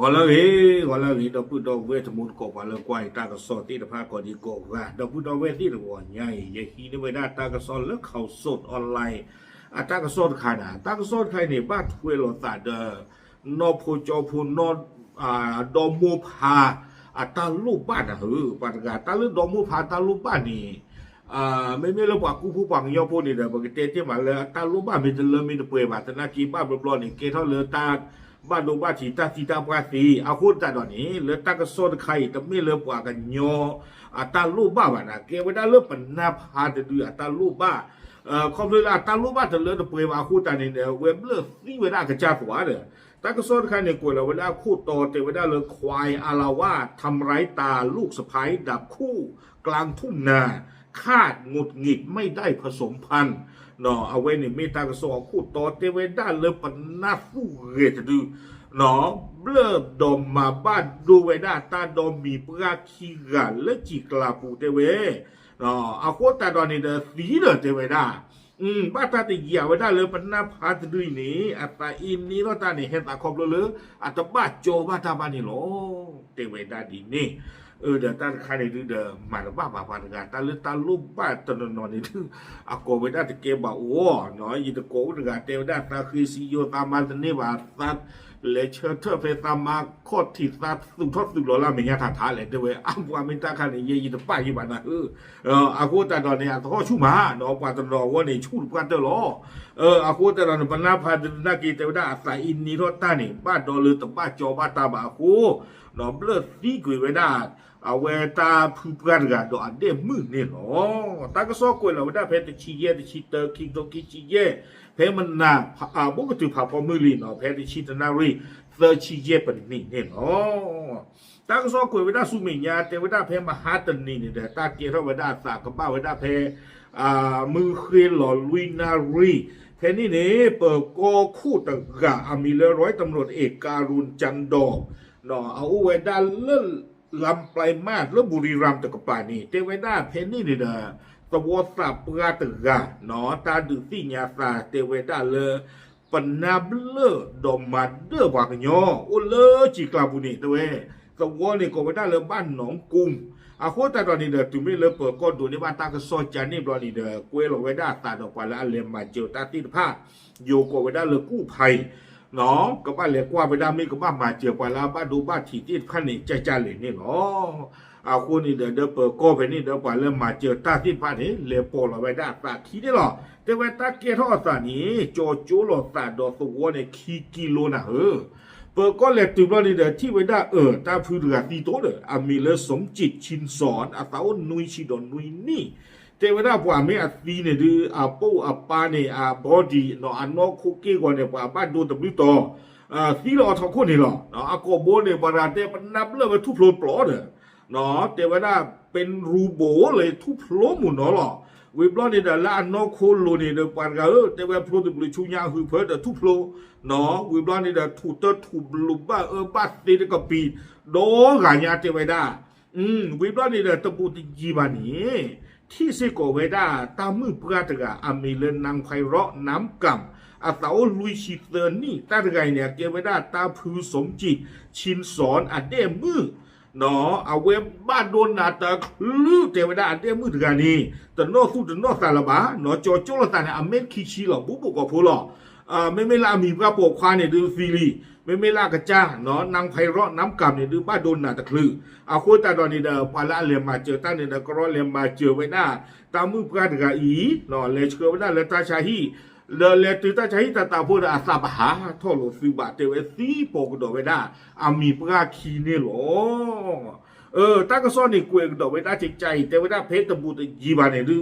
กอลเฮกอลเฮดอปุดอเวทมุนกอกวาลกวายตากสอติตภากอดีกอกว่าดอปุดอเวที่ตะวใหญ่ยฮีนเวดาตากสอเลิกเขาสดออนไลน์อาตากสอดขนาดตากสอดใครนี่บ้าถวยโลตาเดอนอพูจอพูนออ่าดอมูพาอาตาลูกบ้านนะเฮ้อปากาตาลูกดอมูพาตาลูกบ้านนี่อ่าไม่ไม่เราบอกกูผู้ปังยอพูนี่เด้อบอกเตเตมาเลยตาลูกบ้านมีจะเริ่มมีจะเปื่อยมาตนากีบ้านบลอนี่เกท่าเลยตา บ้านดูบ้านทีตาทีตาปาสีอาคุณตาดอนนี้เลยตากระโซนไข่ต่ไม่เลยปว่ากันยออ่าตาลูบ้าบ้านะเกว่าได้เริ่มปันนาพาจะดูอ่าตาลูบ้าเอ่อความเลยละตาลูบ้าจะเริ่มจะเปื่อยมาคุณตานี่เด้อเว็บเลิกนี่เวลากระจาหัวเด้อตากระโซนใครเนี่ยกลัวเราเวลาคู่โตเตเวลาเลยควายอาราวาทำไร้ตาลูกสะพ้ายดับคู่กลางทุ่งนาคาดหงุดหงิดไม่ได้ผสมพันธุ์ นาะเอาไว้ในเมตากระโซคู่โตเตเวลาเลยปนาฟูเรตดูเนาะเบลอดอมมาบ้านดูไว้ได้ตาดอมมีปราคีกันและจีกลาปูเตเวเนาะเอาโคตาดอนนี่เดสีเดเตเวได้อืมบ้านตาติเกียไว้ได้เลยปนาพาตดุยนี่อัตตาอินนี่ก็ตานี่เห็นตาครบเลยเลยอัตบ้าโจบ้านตาบ้านี่หรอเตไว้ได้ดีนี่ย de tan khani du de mana ba ba pan ga ta lu ta lu ba ta no no ni du a ko be da te ke ba wo no yi de ko de ga te da ta khi si yo ta ma de ne ba ta le che te fe ta ma ko ti ta su tho su lo la me nya ta ta le de we a wa me ta khani ye yi de ba yi ba na hu a ko ta do ne a tho chu ma no pa ta do wo ne chu pa ta lo เอออาคูแต่เราบรรณาพาดนากีแต่ว่าอาศัยอินนีรถตานี่บ้านดอลือแต่บ้านจอบ้านตาบ้าคูหนอมเลิศนี่กุยไว้ได้ ကြောပတ်တာပါခုနော်ဘလစီကွေဝဒအဝဲတာဖူပတ်ကတော့အတဲ့မှုနေလောတကစောကွေလောဝဒဖဲတချီရဲ့တချီတခိဒိုကီချီရဲ့ဖဲမနာအာဘုကတူဖာပေါ်မူလီနော်ဖဲတချီတနာရီသချီရဲ့ပနိနေနော်တကစောကွေဝဒဆုမညာတေဝဒဖဲမဟာတနီနေတဲ့တကေရောဝဒသာကပဝဒဖဲအာมือเคลอลุยนารีแค่นี้เนี่ยเปิดกอคู่ตะกะอามีเลร้อยตำรวจเอกการุณจันดอกเนาะเอาไว้ด้านเลื่อน ลำปลายมาดแล้วบุรีรัมย์ตะกปานี่เจไวด้าเพนนี่นี่เด้อสวอสับปราตึกะหนอตาดือซี่ยาซาเจไวด้าเลอปนาเบลอดอมาเดอวากยออุเลอจิกลาบุนี่ตัวเองสวอนี่ก็ไปได้เลยบ้านหนองกุ้มอาโคตาตอนนี้เด้อถึงไม่เลยเปิดก้นดูในบ้านตากระซอจานี่ตอนี่เด้อเกวลอไวด้าตาดอกปลาและเลมมาเจียวตาติดผ้าโยโกไวด้าเลยกู้ภัย နော်ကပလေကွာဝဲဒါမေကပမာဂျေပါလာဘဒိုဘတီတိခန့်နေကြကြလေနေနော်အခုနေတဲ့ဒပကောပဲနေတဲ့ပါလေမဂျေတာတိဖာနေလေပေါ်လောဝဲဒါတာခီတယ်လောတေဝဲတာကေထောစာနီကြောကျိုးလောတာတော့သဝနေခီကီလိုနာဟဲ เปิดก็แลตูบลีเดที่ไว้ได้เออตาพื้นเรือตีโตเดออามีเลสมจิตชินสอนอาตานุยชิ ดอนนุยนี่เทวดาปว่าไม่อาตีเนี่ยดืออาปูอาปาเนี่ยอาบอดีเนาะอันนอกคุกกี้ก่อนเนี่ยปว่าบ้านดูตะบิโตอ่าสีหล่อทองคนนี่หรอเนาะอากโบเนี่ยบาราเตปนับเลยว่าทุพโลปลอเด้อเนาะเทวดาเป็นรูโบเลยทุพโลหมุนเนาะหรอ we blood in the land no cool lo ni de par ga te we pro de blu chu nya hu phe de tu plo no we blood in the tu te tu blu ba e ba de de ka pi do ga nya te we da mm we blood in the ที่สิโกเวดาตามมือเปล่าตกะอเมเลนนางไพเราะน้ำกำอาเตาลุยชิเตอร์นี่ตาไกเนี่ยเกเวดาตาพือสมจิต ชินสอนอันเดมือเนาะเอาเว็บบ้านโดนนาตะลือเทวดาอเตมือถึงกันนี่แต่นอสู้แต่นอสารบาเนาะจอจละตาเนี่ยอเมคิชิหรอบุบุกอพูหรอ อ่าไม่ไม่ละมีพระปกควาเนี่ยดูซีรีไม่ไม่ละกระจ้าเนาะนางไพเราะน้ำกำเนี่ยดูบ้านโดนนาตะคลืออาโคตาดอนนี่เด้อปาละเลมาเจอตั้งเนี่ยก็รอเลมาเจอไว้ได้ตามมือพระตกะอีเนาะเลเชื่อไว้ได้เลตาชาฮีเลเลตุตาชาฮีตาตาพูดอาซาบหาทอโลซิบะเตเวซีโปกดอไว้ได้อามีพระคีเนี่ยหรอ เออตากซ้อนนี่กวยดอกไว้ได้จิตใจ แต่ไว้ได้เพชรตะบูตะยีบาเนี่ยดื้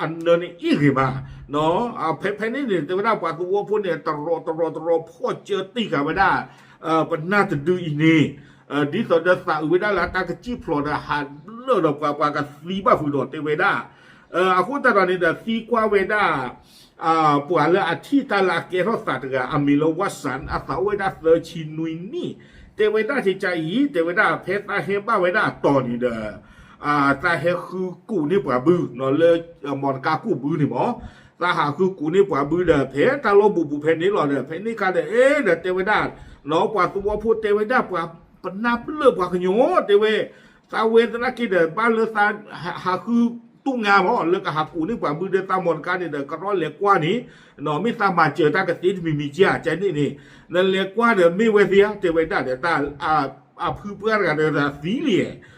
อันเนนี่อีกบ้าเนาะเอาเพพนี่เนี่ยแต่ว่าปาตัวพวกเนี่ยตรอตรอตรอพ่อเจอตีกันไม่ได้เออปน่าจะดูอีนี่เออดิสอดสาอุเวดาลาตากจีพลอดหาเลือดกว่ากว่ากันสีบ้าฟูดอเตเวดาเอออาคุตตอนนี้แต่สีกว่าเวดาอ่าปวดละอาทิตาลาเกรสัตกะอมิโลวัสันอาสาเวดาเซอชินุยนี่เตเวดาที่ใจอีเตเวดาเพชรอาเฮบ้าเวดาตอนนี้เด้อ อาตาเฮคือกูนี่ปะบือเนาะเลยมอนกากูบือนี่หมอตาหาคือกูนี่ปะบือเด้อเพชรตาโลบุบุเพนี่หรอเด้อเพนี่กาเด้อเอเด้อเตเวดาเนาะปะตัวพูดเตเวดาปะปะนาเปลือปะขโยเตเวซาเวตนากิเด้อบ้านเลซาหาคือตุ้งงามอ๋อเลิกกับหักกูนี่กว่ามือเดินตามมนการเนี่ยเดินก็ร้อนเล็กกว่านี้หนอไม่ตามมาเจอตากระติดมีมีเจ้าใจนี่นี่นั่นเล็กกว่าเดินไม่เวทีเจอไปได้เดตาอ่าอ่าพื้เพื่อนกันเดินสีเหลี่ยหนอไม่ไม่ละเจ้มือกับเขาเดินอ่าอกสู้นอกสารอ่ามีไม่บ้าป้าดูเนแต่นอกสู้นอกสารหรือบ้าอ่าโทษหรือโทษลาดับหรือต่อย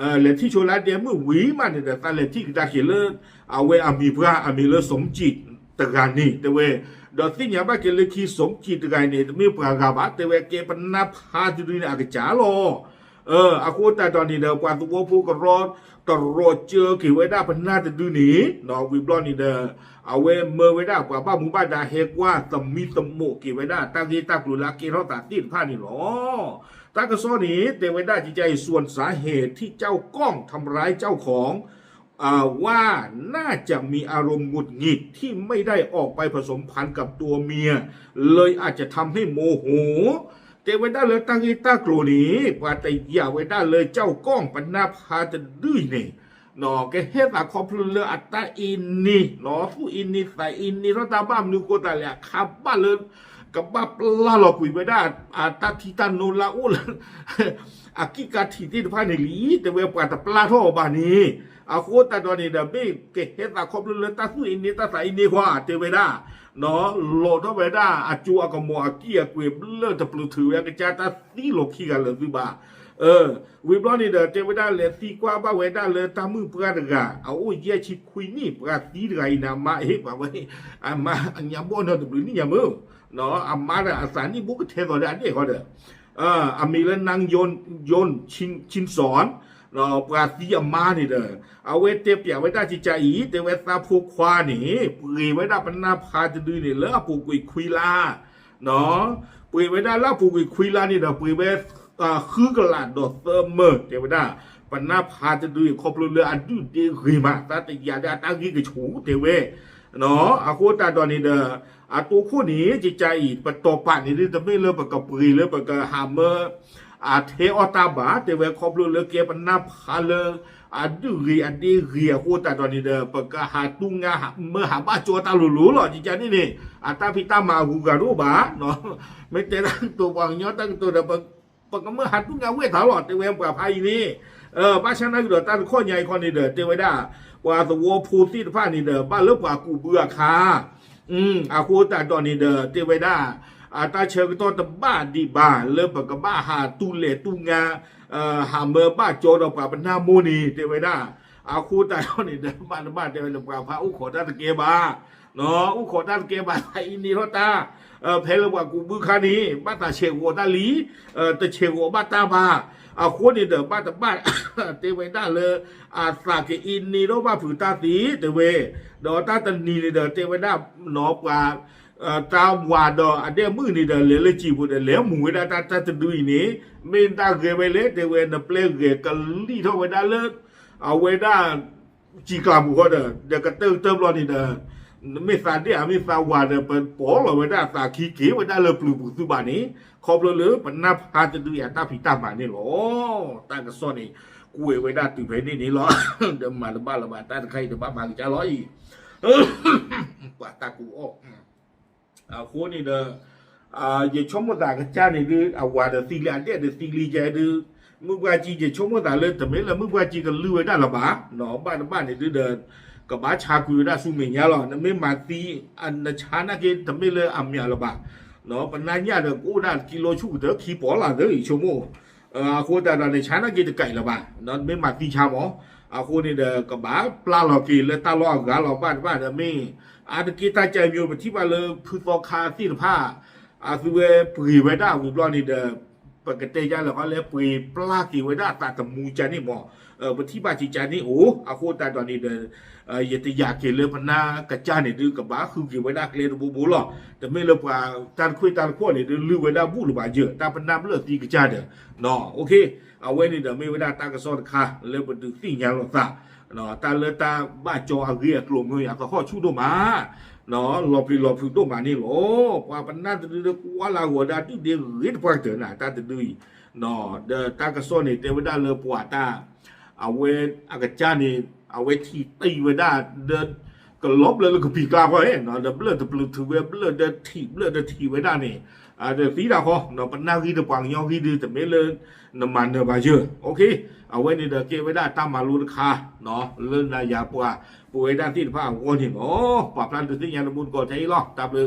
เนี่ยตาเลที่โชลาเดมือถือกันนี่เออเลยเมือวีมันเนี่ยแตาเลที่ตาเขียนเลยเอาไว้อามีพระอามีเลยสมจิตตะการนี่แตไว้ดอสิ่งอย่างบ้าเกลือขีสมจิตตะการนี่มีปรากาบะเตไว้เกปนับพาจุดีนี่อากจ๋าลเอออากูแต่ตอนนี้เด้อกว่าตัวผู้ก็รอด ตรอดเจอกี่ไว้ได้าพันหน้าจะดูนี่นอวิบลอนี่เด้อเอาเวเมื่อไว้ได้ากว่าบ้ามุบ้าดาเฮกว่าสมีสมโมกี่ไว้ได้าตั้งที่ตั้งกลุลากีเขาตัดตีนผ้านี่หรอตั้งกระซ้อนี้เตไว้ได้จิตใจส่วนสาเหตุที่เจ้ากล้องทำร้ายเจ้าของอ่าว่าน่าจะมีอารมณ์หงุดหงิดที่ไม่ได้ออกไปผสมพันธ์กับตัวเมีย เลยอาจจะทำให้โมโห เตไว้ได้เลยตั้งอีตากรนี้ว่าแต่อย่าไว้ได้เลยเจ้าก้องปัญนาพาจะดื้อเนี่ยหนอแกเฮ็ดอะคอพลุเลออัตตาอินนี่หนอผู้อินนี่ใส่อินนี่รตาบ้ามนิโกตาเลยขับบ้าเลยกับบ้าปลาหลอกคุยไว้ได้อาตาทิตาโนลาอุลอากิกาทิที่พาในลีแต่เวปาตปลาท่อบานี้อาโคตาตอนนี้เดเบเกเฮ็ดอะคอพลุเลอตาผู้อินนี่ตาใส่อินนี่ว่าเตไว้ได้เนา นาะโลดเข้าอาจูอากมออากี้อาเกวเลิศจะปลุกถือแกจะตาสีโลขี้กันเลยสิบ้าเออวิบลอนี่เด้อเจไว้ได้าเลยสีกว่าบ้าไว้ได้าเลยตามมือเพื่อนกะเอาโอ้ยเยี่ยชิคุยนี่ปราสีไงนะมาเฮ้ป่าไว้อามาอันยามบ่เนาะตบนี่ยามือเนาะอามาเด้ออาสานี่บุกเทตอเด้ออันนี้เขาเด้อเอออามีแล้วนางยนยนชินชินสอน เนาปราสีอามานี่เด้อเอาไว้เตียบเปียไว้ได้จิใจอีแต่ไว้ตาผูกควานี่ปุยไว้ได้ปนนาพาจะดื้อนี่แล้วปูกุยคุยลาเนาะปุยไว้ได้แล้วปูกุยคุยลานี่เด้อปุยไว้อ่าคือกลาดดอเซอร์เมอร์เดี๋ยวไว้ได้ปนนาพาจะดื้อครบเรืออันดื้อดีรีมาตาแต่ยาได้ตั้งยี่กระชูเตเวเนาะอาโคตาตอนนี้เด้ออาตัวคู่นี้จิตใจอีปะตอปะนี่จะไม่เลิกปะกับปุยเลยปะกับฮามเมอร์ อาเทออตาบาเตเวคอบลูเลเกปนาพาเลอาดูรีอันดีเรียโคตาตอนนี้เดปกะหาตุงงาเมื่อหาบ้าโจตาลุลุหรอจิจานี่นี่อาตาพิตามากูการูบาเนาะไม่เตตั้งตัววางยอตั้งตัวเดปปกะเมื่อหาตุงงาเวทาหลอดเตเวปะภัยนี่เออบ้าชนะเดตั้งข้อใหญ่ข้อนี้เดอเตเวดาว่าตัวพูติผ้านี่เดอบ้าเลิกว่ากูเบื่อคาอืมอาโคตาตอนนี้เดอเตเวดา อาตาเชิงตัวตบ้าดีบ้าเริ่มปกบ้าหาตุเลตุงาเอ่อหาเมอบ้าโจดอกป่าปนามูนีเทวดาอาคูตาเท่านี้เดินบ้านบ้านเทวดาพระอุโขทัตเกบาเนาะอุโขทัตเกบาไอินนีรตาเอ่อเพลว่ากูบุคานีบ้าตาเชโวตาลีเอ่อตะเชโวบ้าตาบาอาคูนี่เดินบ้านตาบ้านเทวดาเลยอาสาเกอินนีโรบ้าผือตาตีเทเวดอตาตันนีเดินเทวดาหนอกว่า ตามวาดอเดมือนี่เดเลเลจีบุเดเลหมูเวดาตาตาตดูนี่เมนตาเกเวเลเดเวนเปลเกกัลีทเวดาเลเอาเวดาจีกลาบุก็เดเดกเติมเติมรอนี่เดไม่สาเดียไม่สาวาเดเป็นปอลเว้ดาตาขี้เกเว้ดาเลปลูปุสุบานี่ขอบเลยเลยปนับพาจะดูยาตาพิตาหมานี่หรอตากระซ้อนนี่กูเวดาตุเพนี่นี่หรอเดมาละบ้าละบ้าตาใครเดบ้าบางจ้าร้อยกว่าตากูออก ko ne da je chomo da ga cha ne de awa da ti la de de ti li je de mu gwa chi je chomo da le ta me la mu gwa chi ka lu da la ba no ba da ba ne de de ka ba cha ku da su me nya lo na me ma ti an na cha na ke ta me le am ya la ba no pa na nya de ko da ki lo chu de ki bo la de chomo อาคูแต่เราในชั้นกินไก่ละบ้านนั่นไม่มาตีชาหมออาคูนี่เด็กกับบ้าปลาหลอกกินและตาลอกกาหลอกบ้านบ้านเดมี อาตะกี้ตาใจอยู่บที่ว่าเลยพูดฟอคาสิผ้าอาสุเวปุยไว้ได้กูปลอนี่เดปกติยาแล้วก็เลยปุยปลาสีไว้ได้ตาตะมูจันนี่หมอเออบที่บาจิจันนี่โอ้อาโคตาตอนนี้เดเออยติยาเกลือพนากระจานี่ดื้อกับบ้าคือกี่ไว้ได้เกลือบูบูหรอแต่ไม่เลยว่าตานคุยตานขั้วนี่ดื้อลือไว้ได้บูหรือบาเยอะตาพนาเลือดตีกระจาเด้อเนาะโอเค เอาไว้นี่เดไม่เวดาตากะซอดคาเลบดูติญาลอซะเนาะตาเลือตาบ้าจออะเรียกลมเฮยก็ข้อชูโดมาเนาะลอปรีลอปรีโดมานี่โลปาปนาตดูกวาลาหัวดาตุเดเรดพาเตนะตาตดูเนาะเดตากะซอนี่เทวดาเลปวาตาเอาเวอากาจานี่เอาเวที่ตีไว้ได้เดิน ก็ลบเลยแล้วก็ปีกลาไปเนเนาะเดินเบลอเดินเบลอถือเวเบลอเดทีเบลอเดทีไว้ได้นี่อ่าเดินสีดาวก็เนาะปนากีเดินปังยองกี่ดินแต่ไม่เลยน้ำมันเดินมาเยอะโอเคเอาไว้นี่เดินเก็บไว้ได้ตามมาลูนคาเนาะเรื่องนายาปัวป่วยด้านที่ผ้าวนเห็นโอ้ปรับพลันตัวที่ยาละมุนก่อนใช้หรอกตามเลย